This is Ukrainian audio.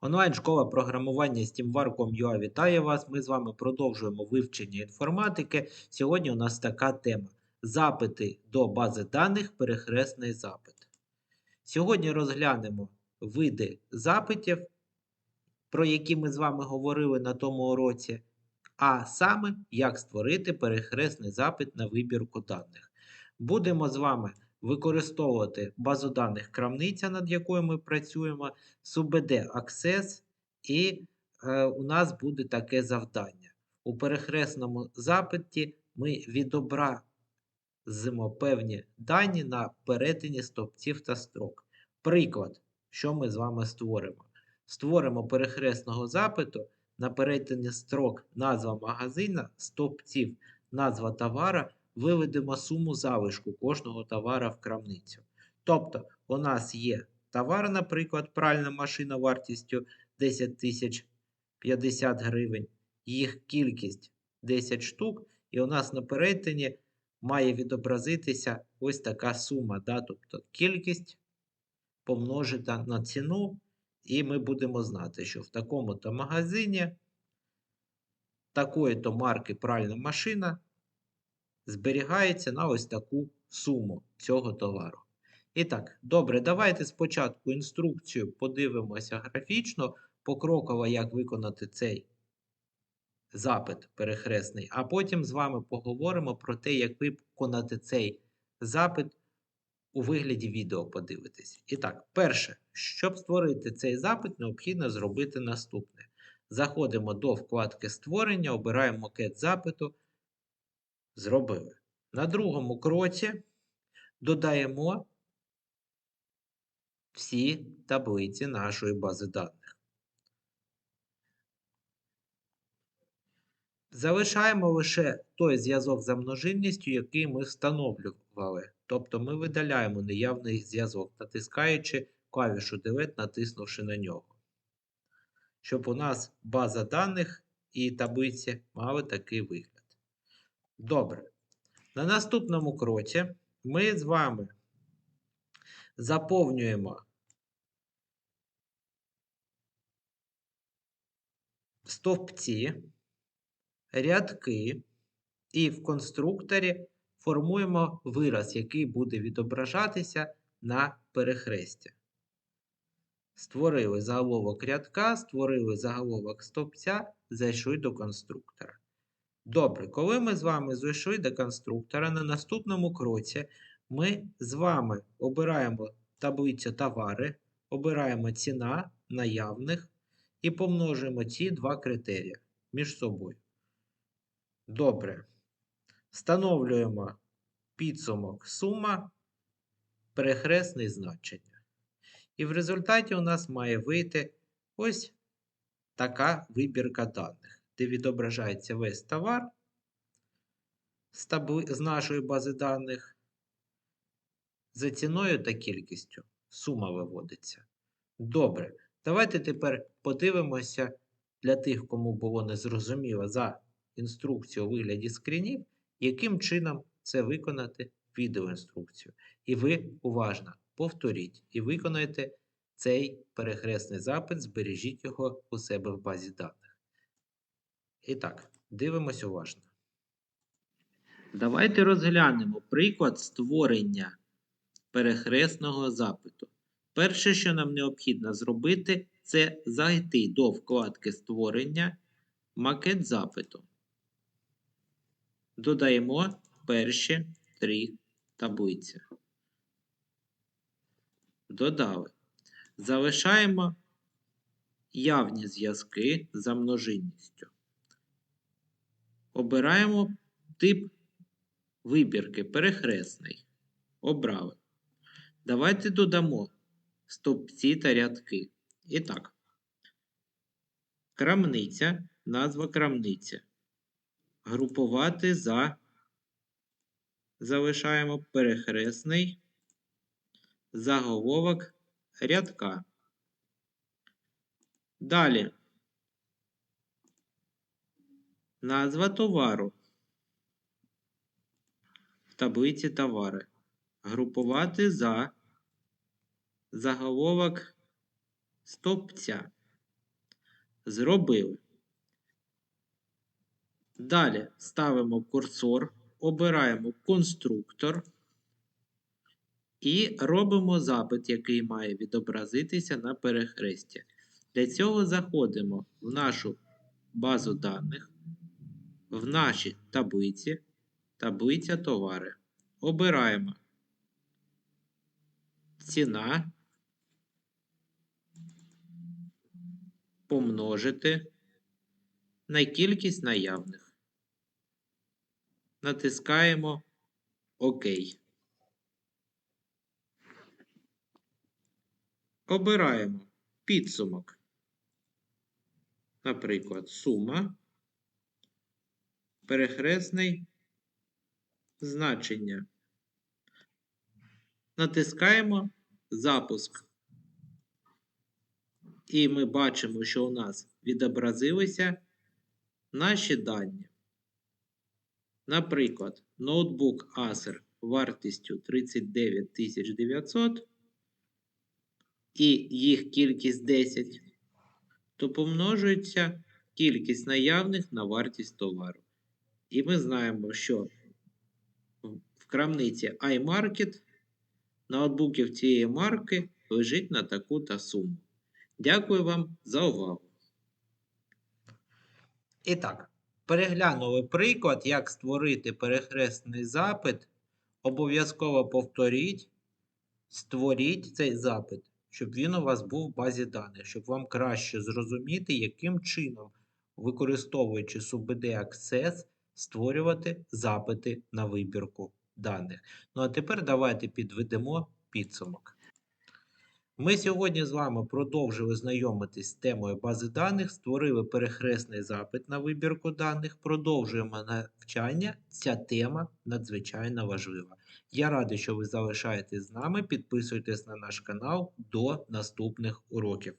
Онлайн-школа програмування SteamWar.com.ua вітає вас. Ми з вами продовжуємо вивчення інформатики. Сьогодні у нас така тема: запити до бази даних, перехресний запит. Сьогодні розглянемо види запитів, про які ми з вами говорили на тому уроці, а саме як створити перехресний запит на вибірку даних. Будемо з вами використовувати базу даних крамниця, над якою ми працюємо, SUBD Access, і е, у нас буде таке завдання. У перехресному запиті ми відобразимо певні дані на перетині стовпців та строк. Приклад, що ми з вами створимо? Створимо перехресного запиту на перетині строк назва магазина, стовпців, назва товара, виведемо суму залишку кожного товара в крамницю. Тобто, у нас є товар, наприклад, пральна машина вартістю 10 тисяч 50 гривень, їх кількість 10 штук, і у нас на перетині має відобразитися ось така сума, да? тобто кількість помножити на ціну, і ми будемо знати, що в такому-то магазині такої-то марки пральна машина зберігається на ось таку суму цього товару. І так, добре, давайте спочатку інструкцію подивимося графічно, покроково, як виконати цей запит перехресний, а потім з вами поговоримо про те, як виконати цей запит у вигляді відео подивитись. І так, перше, щоб створити цей запит, необхідно зробити наступне. Заходимо до вкладки Створення, обираємо макет запиту. Зробили. На другому кроці додаємо всі таблиці нашої бази даних. Залишаємо лише той зв'язок за множинністю, який ми встановлювали. Тобто ми видаляємо неявний зв'язок, натискаючи клавішу Delete, натиснувши на нього. Щоб у нас база даних і таблиці мали такий вигляд. Добре. На наступному кроці ми з вами заповнюємо стовпці, рядки, і в конструкторі формуємо вираз, який буде відображатися на перехресті. Створили заголовок рядка, створили заголовок стовпця, зайшли до конструктора. Добре, коли ми з вами зайшли до конструктора, на наступному кроці ми з вами обираємо таблицю товари, обираємо ціна наявних і помножуємо ці два критерії між собою. Добре. Встановлюємо підсумок сума, перехресне значення. І в результаті у нас має вийти ось така вибірка даних, де відображається весь товар з, нашої бази даних. За ціною та кількістю сума виводиться. Добре. Давайте тепер подивимося для тих, кому було незрозуміло за інструкцію у вигляді скрінів, яким чином це виконати відеоінструкцію. І ви уважно повторіть і виконайте цей перехресний запит, збережіть його у себе в базі даних. І так, дивимося уважно. Давайте розглянемо приклад створення перехресного запиту. Перше, що нам необхідно зробити, це зайти до вкладки Створення макет запиту. Додаємо перші три таблиці. Додали. Залишаємо явні зв'язки за множинністю. Обираємо тип вибірки перехресний. Обрали. Давайте додамо стовпці та рядки. І так. Крамниця, назва крамниця. Групувати за. Залишаємо перехресний заголовок рядка. Далі. Назва товару. В таблиці товари. Групувати за заголовок стовпця. Зробили. Далі ставимо курсор, обираємо конструктор і робимо запит, який має відобразитися на перехресті. Для цього заходимо в нашу базу даних, в наші таблиці, таблиця товари. Обираємо ціна, помножити на кількість наявних. Натискаємо ОК. Обираємо підсумок. Наприклад, сума, перехресний значення. Натискаємо запуск. І ми бачимо, що у нас відобразилися наші дані. Наприклад, ноутбук Acer вартістю 39 900 і їх кількість 10, то помножується кількість наявних на вартість товару. І ми знаємо, що в крамниці iMarket ноутбуків цієї марки лежить на таку та суму. Дякую вам за увагу. І так, переглянули приклад, як створити перехресний запит. Обов'язково повторіть, створіть цей запит, щоб він у вас був в базі даних, щоб вам краще зрозуміти, яким чином, використовуючи SUBD Access, створювати запити на вибірку даних. Ну а тепер давайте підведемо підсумок. Ми сьогодні з вами продовжили знайомитись з темою бази даних, створили перехресний запит на вибірку даних, продовжуємо навчання. Ця тема надзвичайно важлива. Я радий, що ви залишаєтесь з нами. Підписуйтесь на наш канал до наступних уроків.